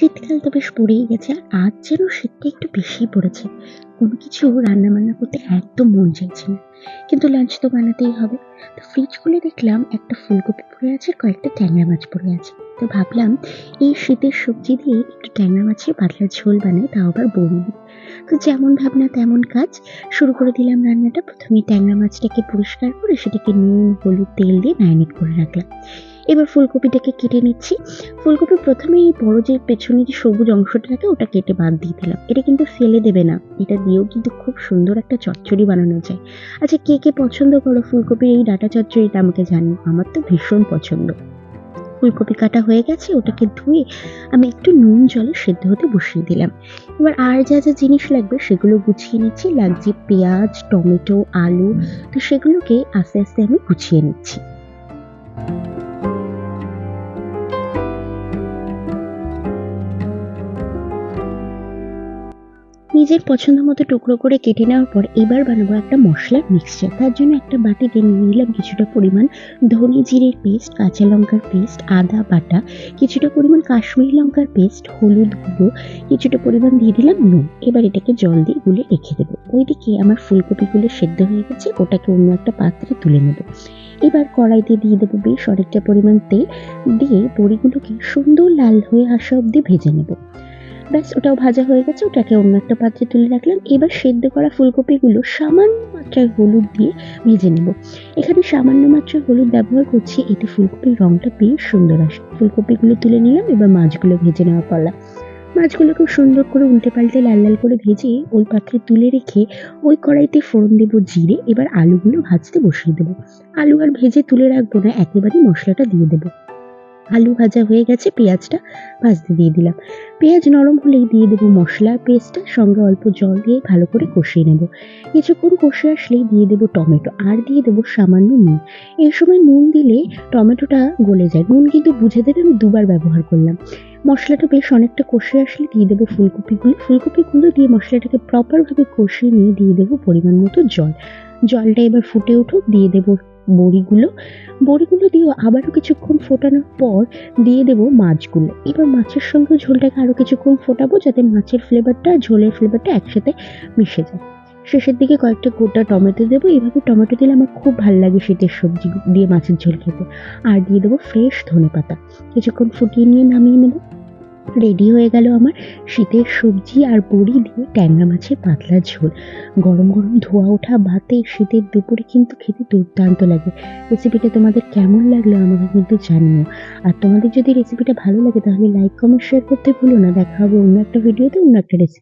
শীতকাল তো বেশ পড়েই গেছে আজ যেন শীতটা একটু বেশি পড়েছে। কোনো কিছু রান্না বান্না করতে একদম মন চাইছে না। কিন্তু লাঞ্চ তো বানাতেই হবে। তো ফ্রিজ খুলে দেখলাম একটা ফুলকপি পড়ে আছে কয়েকটা ট্যাংরা মাছ পড়ে আছে। তো ভাবলাম, এই শীতের সবজি দিয়ে একটু ট্যাংরা মাছের পাতলা ঝোল বানাই, তাও আবার বড়ি তো যেমন ভাবনা তেমন কাজ, শুরু করে দিলাম রান্নাটা। প্রথমে ট্যাংরা মাছটাকে পরিষ্কার করে সেটাকে নুন, হলুদ, তেল দিয়ে ম্যারিনেট করে রাখলাম। এবার ফুলকপিটাকে কেটে নিচ্ছি। ফুলকপি প্রথমে এই বড় যে পেছনে যে সবুজ অংশটা থাকে ওটা কেটে বাদ দিয়ে দিলাম। এটা কিন্তু ফেলে দেবে না। এটা দিয়েও কিন্তু খুব সুন্দর একটা চচ্চড়ি বানানো যায়। আচ্ছা কে কে পছন্দ করো ফুলকপির এই ডাটা চচ্চড়িটা আমাকে জানিও। আমার তো ভীষণ পছন্দ। ফুলকপি কাটা হয়ে গেছে, ওটাকে ধুয়ে আমি একটু নুন জলে সেদ্ধ হতে বসিয়ে দিলাম। এবার আর যা যা জিনিস লাগবে সেগুলো গুছিয়ে নিচ্ছি। লাগছে পেঁয়াজ, টমেটো, আলু, তো সেগুলোকে আস্তে আস্তে আমি গুছিয়ে নিচ্ছি। নিজের পছন্দ মতো টুকরো করে কেটে নেওয়ার পর এবার বানাবো একটা মশলার মিক্সচার তার জন্য একটা বাটিতে নিয়ে নিলাম কিছুটা পরিমাণ ধনে জিরের পেস্ট কাঁচা লঙ্কার পেস্ট আদা, বাটা, কিছুটা পরিমাণ কাশ্মীরি লঙ্কার পেস্ট হলুদ গুঁড়ো, কিছুটা পরিমাণ দিয়ে দিলাম নুন। এবার এটাকে জল দিয়ে গুলে রেখে দেবো। ওইদিকে আমার ফুলকপিগুলো সেদ্ধ হয়ে গেছে, ওটাকে অন্য একটা পাত্রে তুলে নেব। এবার কড়াইতে দিয়ে দেবো বেশ অনেকটা পরিমাণ তেল, দিয়ে বড়িগুলোকে সুন্দর লাল হয়ে আসা অবধি ভেজে নেব। ব্যাস, ওটাও ভাজা হয়ে গেছে, ওটাকে অন্য একটা পাত্রে তুলে রাখলাম। এবার সেদ্ধ করা ফুলকপিগুলো সামান্য মাত্রায় হলুদ দিয়ে ভেজে নেব। এখানে সামান্য মাত্রায় হলুদ ব্যবহার করছি, এতে ফুলকপির রংটা বেশ সুন্দর আসে। ফুলকপিগুলো তুলে নিলাম, এবার মাছগুলো ভেজে নেওয়া পালা। মাছগুলো খুব সুন্দর করে উল্টে পাল্টে লাল লাল করে ভেজে ওই পাত্রে তুলে রেখে ওই কড়াইতে ফোড়ন দেবো জিরে, এবার আলুগুলো ভাজতে বসিয়ে দেবো। আলু আর ভেজে তুলে রাখব না একেবারেই মশলাটা দিয়ে দেবো। আলু ভাজা হয়ে গেছে, পেঁয়াজটা ভাজতে দিয়ে দিলাম। পেঁয়াজ নরম হলেই দিয়ে দেবো মশলা, পেস্টটা, সঙ্গে অল্প জল দিয়ে ভালো করে কষিয়ে নেব। কিছুক্ষণ কষে আসলেই দিয়ে দেবো টমেটো, আর দিয়ে দেবো সামান্য নুন। এই সময় নুন দিলে টমেটোটা গলে যায়। নুন কিন্তু বুঝে দেবে, আমি দুবার ব্যবহার করলাম। মশলাটা বেশ অনেকটা কষে আসলে দিয়ে দেবো ফুলকপিগুলো। ফুলকপিগুলো দিয়ে মশলাটাকে প্রপারভাবে কষিয়ে নিয়ে দিয়ে দেবো পরিমাণ মতো জল। জলটা এবার ফুটে উঠুক, দিয়ে দেবো বড়িগুলো। বড়িগুলো দিয়েও আবারও কিছুক্ষণ ফোটানোর পর দিয়ে দেবো মাছগুলো। এবার মাছের সঙ্গে ঝোলটাকে আরও কিছুক্ষণ ফোটাবো যাতে মাছের ফ্লেভারটা ঝোলের ফ্লেভারটা একসাথে মিশে যায়। শেষের দিকে কয়েকটা গোটা টমেটো দেবো। এভাবে টমেটো দিলে আমার খুব ভালো লাগে শীতের সবজি দিয়ে মাছের ঝোল খেতে। আর দিয়ে দেবো ফ্রেশ ধনে পাতা কিছুক্ষণ ফুটিয়ে নিয়ে নামিয়ে নেব। রেডি হয়ে গেল আমার শীতের সবজি আর বড়ি দিয়ে ট্যাংরা মাছের পাতলা ঝোল। গরম গরম ধোয়া ওঠা ভাতে শীতের দুপুরে কিন্তু খেতে দুর্দান্ত লাগে। রেসিপিটা তোমাদের কেমন লাগল আমাকে কিন্তু জানিও। আর তোমাদের যদি রেসিপিটা ভালো লাগে তাহলে লাইক, কমেন্ট শেয়ার করতে ভুলো না। দেখা হবে অন্য একটা ভিডিওতে অন্য একটা রেসিপি